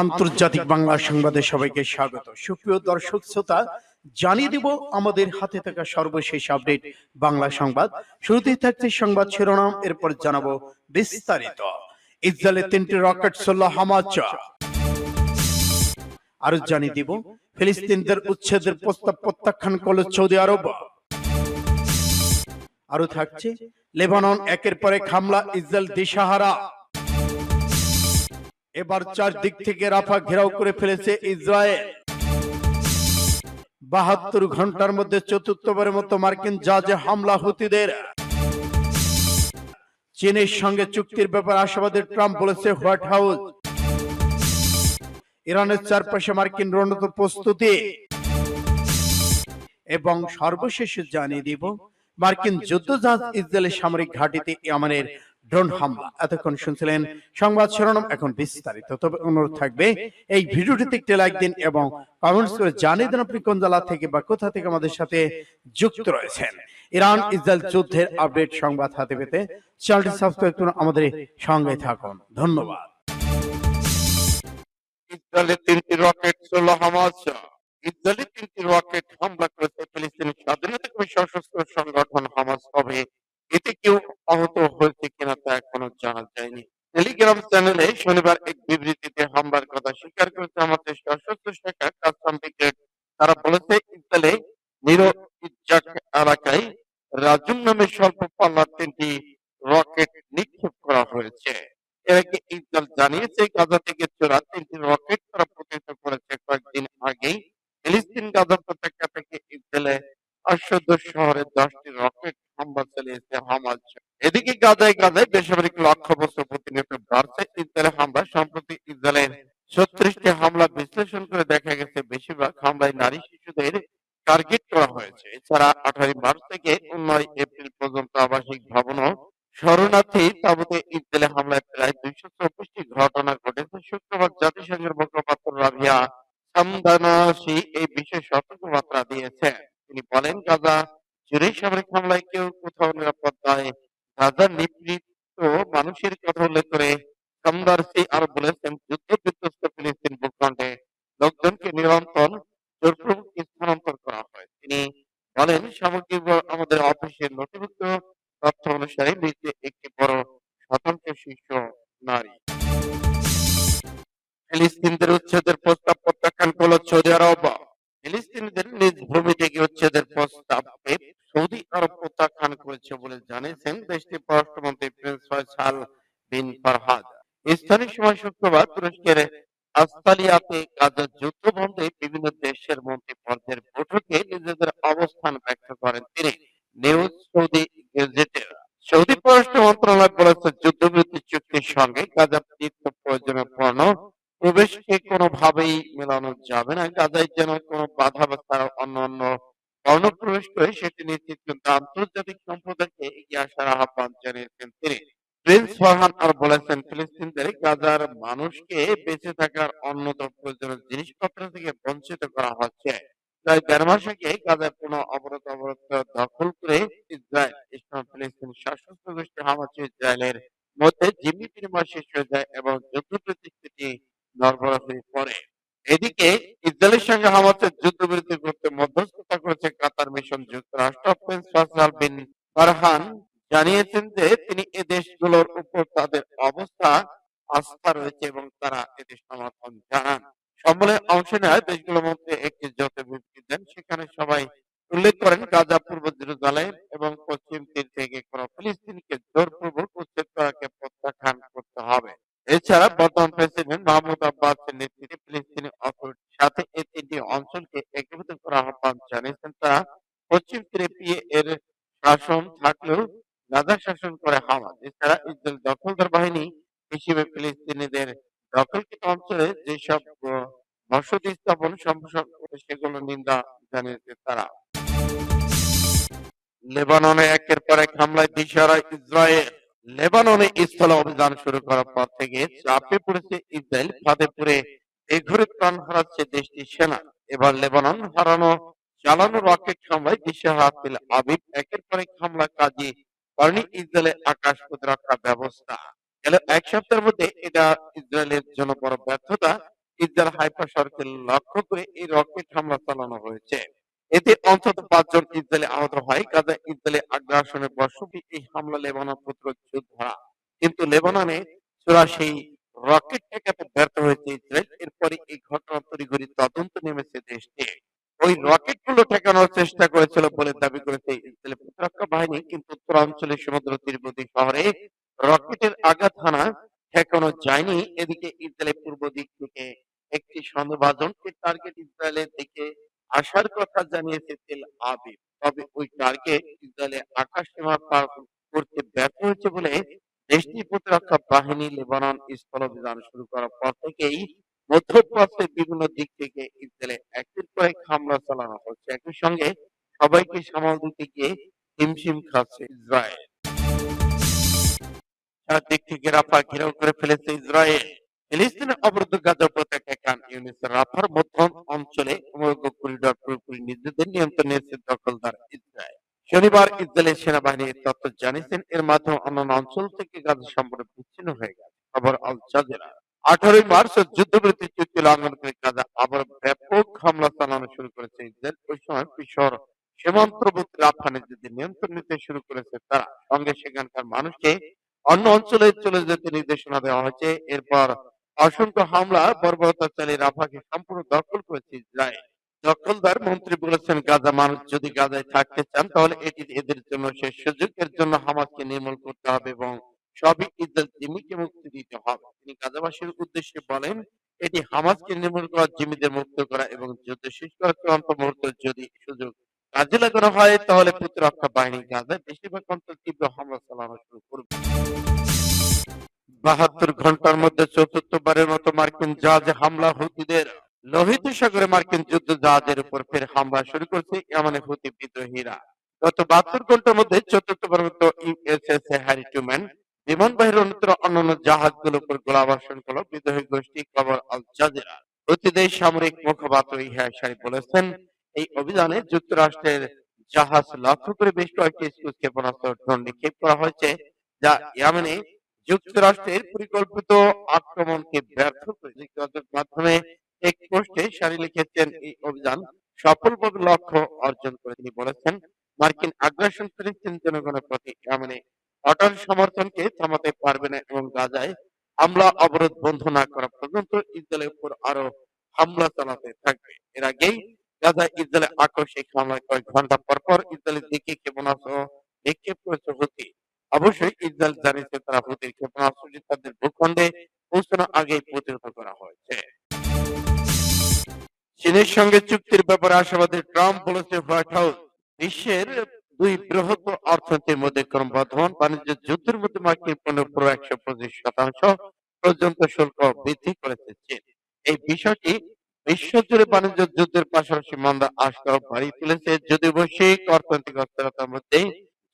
আন্তর্জাতিক বাংলা সংবাদে সবাইকে স্বাগত। সুপ্রিয় দর্শক শ্রোতা, জানিয়ে দিব আমাদের হাতে থাকা সর্বশেষ আপডেট বাংলা সংবাদ। শুরুতেই থাকছে সংবাদ শিরোনাম, এরপর জানাব বিস্তারিত। ইসরায়েলের তিনটি রকেট ছোড়ল হামাজ আরও জানিয়ে দিব, ফিলিস্তিনদের উচ্ছেদের প্রস্তাব প্রত্যাখ্যান করল সৌদি আরব। আরও থাকছে, লেবানন একের পর এক হামলা, ইসরায়েল দিশাহারা। এবার চারদিক থেকে রাফা ঘেরাও করে ফেলেছে ইসরায়েল। বাহাত্তর ঘণ্টার মধ্যে চতুর্থবারের মতো মার্কিন জাহাজে হামলা হুতিদের। চীনের সঙ্গে চুক্তির ব্যাপারে আশাবাদী ট্রাম্প বলেছে হোয়াইট হাউস। ইরানের চারপাশে মার্কিন রণত প্রস্তুতি। এবং সর্বশেষ জানিয়ে দিব মার্কিন যুদ্ধজাহাজ ইসরায়েলের সামরিক ঘাঁটিতে ইয়ামানের ড্রোন হামলা এতক্ষণ শুনছিলেন সংবাদ শিরোনাম এখন বিস্তারিত। তবে অনুরোধ থাকবে এই ভিডিওটিতে একটি লাইক দিন এবং কমেন্টস করে জানিয়ে দিন আপনি কোন জেলা থেকে বা কোথা থেকে আমাদের সাথে যুক্ত রয়েছেন। ইরান ইসরায়েল যুদ্ধের আপডেট সংবাদ হাতে পেতে চ্যানেলটি সাবস্ক্রাইব করুন আমাদের সঙ্গে থাকুন। ধন্যবাদ। ইসরায়েলের তিনটি রকেট ছোড়ল হামাস। ইসরায়েলি তিনটি রকেট হামলা করেছে ফিলিস্তিনি স্বাধীনতাকামী সশস্ত্র সংগঠন হামাস তবে এতে কেউ আহত হয়েছে কিনা তা এখনও জানা যায়নি। টেলিগ্রাম চ্যানেলে শনিবার এক বিবৃতিতে হামলার কথা স্বীকার করেছে আমাদের সশস্ত্র শাখা কাস্টম ব্রিগেড। তারা বলেছে ইসরায়েলে নিরো ইজ্জাক এলাকায় রাজুম নামে স্বল্প পাল্লার তিনটি রকেট নিক্ষেপ করা হয়েছে। এর আগে ইসরায়েল জানিয়েছে, গাজা থেকে চোরা তিনটি রকেট তারা প্রতিহত করেছে। কয়েকদিন আগেই ফিলিস্তিন গাজা উপত্যকা থেকে ইসরায়েলে আশুদ শহরে দশটি রকেট হামলা চালিয়েছে এদিকে গাজায় গাজায় বেসামরিক লক্ষ্যবস্তু প্রতিনিয়ত বাড়ছে। ইসরায়েলের হামলা সম্প্রতি ইসরায়েলের ছত্রিশটি হামলা বিশ্লেষণ করে দেখা গেছে, বেশিরভাগ হামলায় নারী শিশুদের টার্গেট করা হয়েছে। এছাড়া আঠারোই মার্চ থেকে নয় এপ্রিল পর্যন্ত আবাসিক ভবনও শরণার্থী তাবুতে ইসরায়েলে হামলায় প্রায় দুইশো চব্বিশটি ঘটনা ঘটেছে। শুক্রবার জাতিসংঘের মুখপাত্র রাভিয়া সামদানাসি এই বিষয়ে সতর্কবার্তা দিয়েছেন। তিনি বলেন, গাজা জুড়ে সামরিক হামলায় কেউ কোথাও নিরাপদ নয় গাজার নিপীড়িত মানুষের কথা উল্লেখ করে সামদারসি আরও বলেছেন, যুদ্ধ বিধ্বস্ত ফিলিস্তিন ভূখণ্ডে লোকজনকে নিরন্তর জোরপূর্বক স্থানান্তর করা হয়। তিনি বলেন সামগ্রিকভাবে আমাদের অফিসের নথিভুক্ত তথ্য অনুসারে মৃত্যু একটি বড় শতাংশ শিশু নারী। ফিলিস্তিনদের উচ্ছেদের প্রস্তাব প্রত্যাখ্যান করল সৌদি আরব। ফিলিস্তিনিদের নিজ ভূমি থেকে উচ্ছেদের প্রস্তাবকে সৌদি আরব প্রত্যাখ্যান করেছে বলে জানিয়েছেন দেশটির পররাষ্ট্রমন্ত্রী প্রিন্স ফয়সাল বিন ফারহাদ। স্থানীয় সময় শুক্রবার তুরস্কের আস্তালিয়াতে গাজার যুদ্ধ বন্ধে বিভিন্ন দেশের মন্ত্রী পর্যায়ের বৈঠকে নিজেদের অবস্থান ব্যক্ত করেন তিনি। নিউজ সৌদি গেজেটের সৌদি পররাষ্ট্র মন্ত্রণালয় বলেছে, যুদ্ধবিরতি চুক্তির সঙ্গে গাজার নিত্য প্রয়োজনীয় পণ্য প্রবেশকে কোনোভাবেই মেলানো যাবে না। গাজায় যেন কোনো বাধা বা অন্যান্য পণ্য করে সেটি নিশ্চিত করতে আন্তর্জাতিক সম্প্রদায়কে এগিয়ে আসার আহ্বান জানিয়েছেন তিনি। প্রিন্স ফারহান আর বলেছেন, ফিলিস্তিনদের গাজার মানুষকে বেঁচে থাকার অন্যতম প্রয়োজনীয় জিনিসপত্র থেকে বঞ্চিত করা হচ্ছে। প্রায় দেড় মাস আগে গাজায় পুনঃ অবরোধ অবরোধ দখল করে ইসরায়েল, ইসলাম ফিলিস্তিন সশস্ত্র গোষ্ঠী হামাস ইসরায়েলের মধ্যে জিম্মি বিনিময় শেষ হয়ে যায় এবং যুদ্ধ প্রতিশ্রুতি নড়বড় হয়ে পড়ে। এদিকে ইসরায়েলের সঙ্গে হামাসের যুদ্ধবিরতি করতে মধ্যস্থতা করেছে কাতার মিশন যুক্তরাষ্ট্র। বিন ফারহান জানিয়েছেন যে তিনি এ দেশগুলোর উপর তাদের অবস্থা, আস্থা রয়েছে এবং তারা এতে সমর্থন জানান। সম্মেলনে অংশ নেওয়া দেশগুলোর মধ্যে একটি যৌথ বিবৃতি দেন। সেখানে সবাই উল্লেখ করেন, গাজা পূর্ব জেরুজালেম এবং পশ্চিম তীর থেকে কোন ফিলিস্তিনিকে এছাড়া বর্তমান প্রেসিডেন্ট মাহমুদ আব্বাসের নেতৃত্বে ফিলিস্তিনি অথরিটির সাথে এই তিনটি অঞ্চলকে একীভূত করার আহ্বান জানিয়েছেন। তারা পশ্চিম তীরে পিএ এর শাসন থাকলেও গাজা শাসন করে হামাস। এছাড়া ইসরায়েল দখলদার বাহিনী হিসেবে ফিলিস্তিনিদের দখলকৃত অঞ্চলে যেসব বসতি স্থাপন সম্প্রসারণ করে, সেগুলো নিন্দা জানিয়েছে তারা। লেবাননে একের পর এক হামলায় দিশারা ইসরায়েল লেবাননে স্থল অভিযান শুরু করার পর থেকে চাপে পড়েছে ইসরায়েল। ফাঁদে পড়ে এঘরে প্রাণ হারাচ্ছে দেশটির সেনা। এবার লেবানন হারানো চালানো রকেট হামলায় দিশাহারা তেল আবিব একের পর এক হামলা কাজে করেনি ইসরায়েলের আকাশ প্রতিরক্ষা ব্যবস্থা। গেল এক সপ্তাহের মধ্যে এটা ইসরায়েলের জন্য বড় ব্যর্থতা। ইসরায়েল হাইফা শহরকে লক্ষ্য করে এই রকেট হামলা চালানো হয়েছে। এতে অন্তত পাঁচজন ইসরায়েলি আহত হয়। গাজা ইসরায়েলি আগ্রাসনের বর্ষটি এই হামলা লেবানন প্রতিরোধ যোদ্ধারা কিন্তু লেবাননে ছোড়া সেই রকেট ঠেকাতে ব্যর্থ হয়েছে ইসরায়েল। এরপরে এই ঘটনা তড়িঘড়ি তদন্ত নেমেছে দেশটি। ওই রকেটগুলো ঠেকানোর চেষ্টা করেছিল বলে দাবি করেছে ইসরায়েলের প্রতিরক্ষা বাহিনী। কিন্তু উত্তরাঞ্চলের সমুদ্র তীরবর্তী শহরে রকেটের আঘাত হানা ঠেকানো যায়নি। এদিকে ইসরায়েলের পূর্ব দিক থেকে একটি সন্দেহভাজনকে টার্গেট ইসরায়েলের দিকে আসার কথা জানিয়েছে তেল আবিব। তবে ওই টার্গেট ইসরায়েলের আকাশ সীমা পার করতে ব্যর্থ হয়েছে বলে দেশটির প্রতিরক্ষা বাহিনী লেবানন স্থল অভিযান শুরু করার পর থেকেই মধ্যপ্রাচ্যের বিভিন্ন দিক থেকে ইসরায়েলে একের পর এক হামলা চালানো হচ্ছে। একই সঙ্গে সবাইকে সামাল দিতে গিয়ে হিমশিম খাচ্ছে ইসরায়েল। চারদিক থেকে রাফা ঘেরাও করে ফেলেছে ইসরায়েল। ফিলিস্তিনের অবরুদ্ধ গাজা উপত্যকা খান ইউনিসের রাফার মধ্য অঞ্চলে সমগ্র করিডর পুরোপুরি নিজেদের নিয়ন্ত্রণে এসে দখলদার ইসরায়েল। শনিবার ইসরায়েলের সেনাবাহিনী এই তথ্য জানিয়েছেন, এর মাধ্যমে অন্যান্য অঞ্চল থেকে গাজা সম্পূর্ণ বিচ্ছিন্ন হয়ে গেছে। খবর আল জাজিরা। আঠারোই মার্চ যুদ্ধবিরতি চুক্তি লঙ্ঘন করে গাজা আবার ব্যাপক হামলা চালানো শুরু করেছে ইসরায়েল। ওই সময় কিশোর সীমান্তবর্তী রাফা নিজেদের নিয়ন্ত্রণ নিতে শুরু করেছে তারা। সঙ্গে সেখানকার মানুষকে অন্য অঞ্চলে চলে যেতে নির্দেশনা দেওয়া হয়েছে। এরপর অসংখ্য হামলা বর্বরতা চালিয়ে রাফাকে সম্পূর্ণ দখল করেছে ইসরায়েল। দখলদার মন্ত্রী বলেছেন গাজা মানুষ যদি গাজায় থাকতে চান, তাহলে এটি এদের জন্য শেষ সুযোগ। এর জন্য হামাসকে নির্মূল করতে হবে এবং সবই ইসরায়েল জিম্মিকে মুক্তি দিতে হবে। তিনি গাজাবাসীর উদ্দেশ্যে বলেন, এটি হামাসকে নির্মূল করা, জিম্মিদের মুক্ত করা এবং যুদ্ধ শেষ করার চূড়ান্ত মুহূর্তে যদি সুযোগ কাজে লাগানো হয়, তাহলে প্রতিরক্ষা বাহিনী গাজায় বেশিরভাগ অঞ্চল তীব্র হামলা চালানো শুরু করবে। বাহাত্তর ঘণ্টার মধ্যে চতুর্থবারের মতো মার্কিন জাহাজে হামলা হুতিদের। লোহিত সাগরে মার্কিন যুদ্ধ জাহাজের উপর ফের হামলা শুরু করেছে এমন হুতি বিদ্রোহীরা। গত বাহাত্তর ঘণ্টার মধ্যে চতুর্থবারের মতো ইউএসএস হ্যারি ট্রুম্যান বিমানবাহীর অন্যত্র অন্যান্য জাহাজগুলোর উপর গোলাবর্ষণ করল বিদ্রোহী গোষ্ঠী খবর আল জাজিরা। হুতিদের সামরিক মুখপাত্র ইহা শারি বলেছেন, এই অভিযানে যুক্তরাষ্ট্রের জাহাজ লক্ষ্য করে বেশ কয়েকটি স্কুল ক্ষেপণাস্ত্র ড্রোন নিক্ষেপ করা হয়েছে, যা ইয়ামেনে যুক্তরাষ্ট্রের পরিকল্পিত আক্রমণকে ব্যর্থ করে যুক্তরাষ্ট্রের মাধ্যমে এক পোস্টে সারি লিখেছেন এই অভিযান সফলভাবে লক্ষ্য অর্জন করে তিনি বলেছেন, মার্কিন আগ্রাসন ফিলিস্তিন জনগণের প্রতি ইয়ামেনে অটল সমর্থনকে থামাতে পারবে না এবং গাজায় হামলা, অবরোধ বন্ধ না করা পর্যন্ত ইসরায়েলের উপর আরও হামলা চালাতে থাকবে। এর আগেই গাজা ইসরায়েলের আকস্মিক হামলায় কয়েক ঘণ্টা পর পর ইসরায়েলের দিকে ক্ষেপণাস্ত্র নিক্ষেপ করেছে হুতি। অবশ্যই ইসরায়েল জানিয়েছে তারা হুতির ক্ষেপণাস্ত্রটি তাদের ভূখণ্ডে পৌঁছানোর আগেই প্রতিহত করা হয়েছে। চীনের সঙ্গে চুক্তির ব্যাপারে আশাবাদী ট্রাম্প বলেছে, হোয়াইট হাউস বিশ্বের দুই বৃহৎ অর্থনীতির মধ্যে ক্রমবর্ধমান বাণিজ্য যুদ্ধের মধ্যে মার্কিন পণ্যের উপর একশো পঁচিশ শতাংশ পর্যন্ত শুল্ক বৃদ্ধি করেছে চীন। এই বিষয়টি বিশ্বজুড়ে বাণিজ্য যুদ্ধের পাশাপাশি মন্দা আশঙ্কা বাড়িয়ে তুলেছে যদি বৈশ্বিক অর্থনৈতিক অস্থিরতার মধ্যে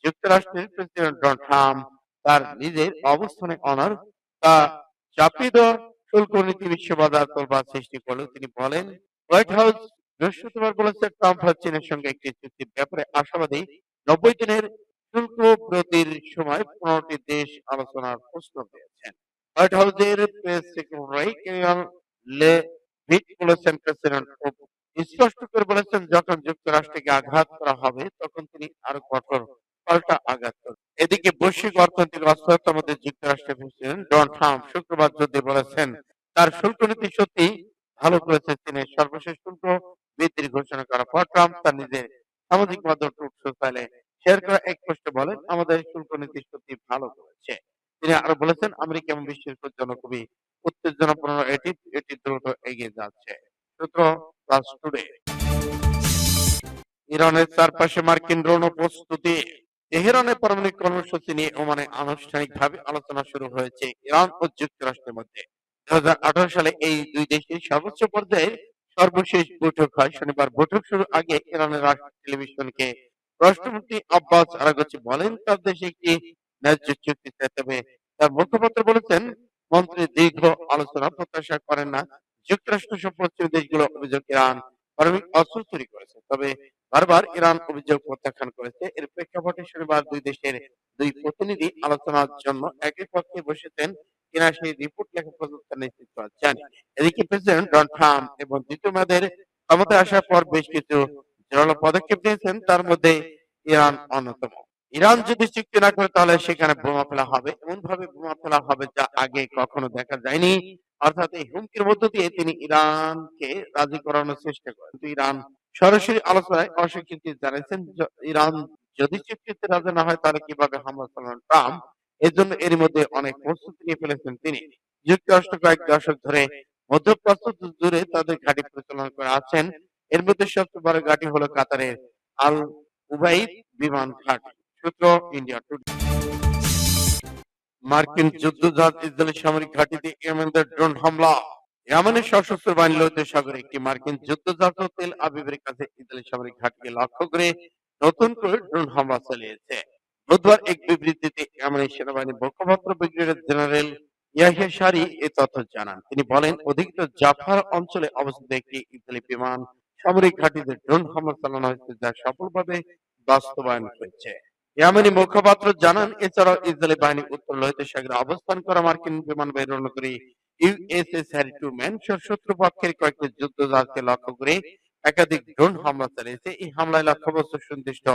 যুক্তরাষ্ট্রের প্রেসিডেন্ট ডোনাল্ড ট্রাম্প তার নিজের অবস্থানে অনার তা চাপিয়ে দেওয়া শুল্ক নীতি বিশ্ব বাজার তোলবার সৃষ্টি করলেও তিনি বলেন, হোয়াইট হাউস বৃহস্পতিবার বলেছে, ট্রাম্প চীনের সঙ্গে একটি চুক্তির ব্যাপারে আশাবাদী নব্বই দিনের শুল্ক বিরতির সময় পনেরোটি দেশ আলোচনার প্রস্তাব দিয়েছেন। হোয়াইট হাউসের প্রেস সেক্রেটারি কেরিয়ান লে ভিট বলেছেন, প্রেসিডেন্ট স্পষ্ট করে বলেছেন, যখন যুক্তরাষ্ট্রকে আঘাত করা হবে, তখন তিনি আরও কঠোর পাল্টা আঘাত করবেন এদিকে বৈশ্বিক অর্থনৈতিক অস্থিরতার মধ্যে যুক্তরাষ্ট্রের প্রেসিডেন্ট ডোনাল্ড ট্রাম্প শুক্রবার যদি বলেছেন, তার শুল্ক নীতি সত্যি ভালো করেছে চীনের সর্বশেষ শুল্ক বৃদ্ধির ঘোষণা করার পর ট্রাম্প তার নিজের সামাজিক মাধ্যম টুট সোশ্যালে শেয়ার করা এক পোস্টে বলেন, আমাদের শুল্ক নীতি সত্যি ভালো করেছে। তিনি আরও বলেছেন, আমেরিকা এবং বিশ্বের জন্য খুবই উত্তেজনাপূর্ণ এটি এটি দ্রুত এগিয়ে যাচ্ছে। সূত্র প্লাস টুডে। ইরানের চারপাশে মার্কিন ড্রোন প্রস্তুতি। তেহরানের পারমাণবিক কর্মসূচি নিয়ে ওমানে আনুষ্ঠানিকভাবে আলোচনা শুরু হয়েছে ইরান ও যুক্তরাষ্ট্রের মধ্যে। দু সালে এই দুই দেশের সর্বোচ্চ পর্যায়ে সর্বশেষ বৈঠক হয়। শনিবার বৈঠক শুরুর আগে ইরানের রাষ্ট্র টেলিভিশনকে রাষ্ট্রমন্ত্রী আব্বাস আরাগচি বলেন, তার দেশে একটি ন্যায্য চুক্তি তবে তার মুখপাত্র বলেছেন, মন্ত্রী দীর্ঘ আলোচনা প্রত্যাশা করেন না। যুক্তরাষ্ট্র পশ্চিম দেশগুলো অভিযোগ ইরান পারমাণবিক অস্ত্র তৈরি করেছে। তবে বারবার ইরান অভিযোগ প্রত্যাখ্যান করেছে। এর প্রেক্ষাপটে শনিবার দুই দেশের দুই প্রতিনিধি আলোচনার জন্য একই পক্ষে বসেছেন কিনা সেই রিপোর্ট লেখা পর্যন্ত নিশ্চিত করা যায়নি। এদিকে প্রেসিডেন্ট ডোনাল্ড ট্রাম্প এবং দ্বিতীয় মেয়াদের ক্ষমতায় আসার পর বেশ কিছু জোরালো পদক্ষেপ নিয়েছেন, তার মধ্যে ইরান অন্যতম। ইরান যদি চুক্তি না করে তাহলে সেখানে বোমা ফেলা হবে। এমন ভাবে বোমা ফেলা হবে যা আগে কখনো দেখা যায়নি। অর্থাৎ এই হুমকির মধ্য দিয়ে তিনি ইরানকে রাজি করানোর চেষ্টা করেন। কিন্তু ইরান সরাসরি আলোচনায় অস্বীকৃতি জানিয়েছেন ইরান যদি চুক্তিতে রাজি না হয়, তাহলে কীভাবে হামলা চালান ট্রাম্প? এর জন্য এর মধ্যে অনেক প্রস্তুতি নিয়ে ফেলেছেন তিনি। যুক্তরাষ্ট্র কয়েক দশক ধরে মধ্যপ্রাচ্য জুড়ে তাদের ঘাঁটি পরিচালনা করে আছেন। এর মধ্যে সবচেয়ে বড় ঘাঁটি হলো কাতারের আল উবাইদ বিমান ঘাঁটি, সূত্র ইন্ডিয়া টুডে। মার্কিন যুদ্ধজাহাজ ইসরায়েলের সামরিক ঘাঁটিতে ইয়েমেনদের ড্রোন হামলা। ইয়েমেনের সশস্ত্র বাহিনী লোহিত সাগরে একটি মার্কিন যুদ্ধজাহাজ ও তেল আবিবের কাছে ইসরায়েলি সামরিক ঘাঁটিকে লক্ষ্য করে নতুন করে ড্রোন হামলা চালিয়েছে। বুধবার এক বিবৃতিতে ইয়েমেনের সেনাবাহিনীর মুখপাত্র ব্রিগেডিয়ার জেনারেল ইয়াহিয়া এ তথ্য জানান। তিনি বলেন, অধিকৃত জাফার অঞ্চলে অবস্থিত একটি ইসরায়েলি বিমান সামরিক ঘাঁটিতে ড্রোন হামলা চালানো হয়েছে যা সফলভাবে বাস্তবায়ন হয়েছে। ইয়ামেনি মুখপাত্র জানান, এছাড়াও ইসরায়েলি বাহিনী উত্তর লোহিত সাগরে অবস্থান করা মার্কিন বিমান করে ইউএসএস হ্যারি ট্রুম্যান শত্রুপক্ষের কয়েকটি যুদ্ধ জাহাজকে লক্ষ্য করে একাধিক ড্রোন হামলা চালিয়েছে। এই হামলায় লক্ষ্যবস্তু সুনির্দিষ্ট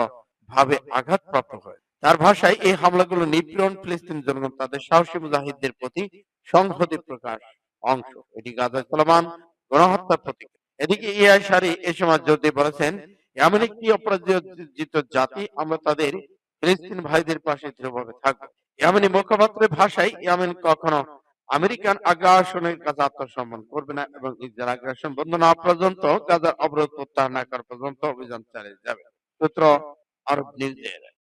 ভাবে আঘাতপ্রাপ্ত হয়। তার ভাষায়, এই হামলাগুলো নিপীড়ন ফিলিস্তিন জনগণ, তাদের সাহসী মুজাহিদদের প্রতি সংহতি প্রকাশ অংশ। এটি গাজায় চলমান গণহত্যার প্রতীক। এদিকে ইয়া সারি এ সময় জোর দিয়ে বলেছেন, এমন একটি অপরাজিত জাতি, আমরা তাদের ফিলিস্তিন ভাইদের পাশে দৃঢ়ভাবে থাকব। ইয়ামেনি মুখপাত্রের ভাষায় ইয়ামেন কখনো আমেরিকান আগ্রাসনের কাজ আত্মসম্মান করবে না এবং ইসরায়েল আগ্রাসন বন্ধ না পর্যন্ত গাজার অবরোধ প্রত্যাহার না করা পর্যন্ত অভিযান চালিয়ে যাবে। সূত্র আরব নিউজের।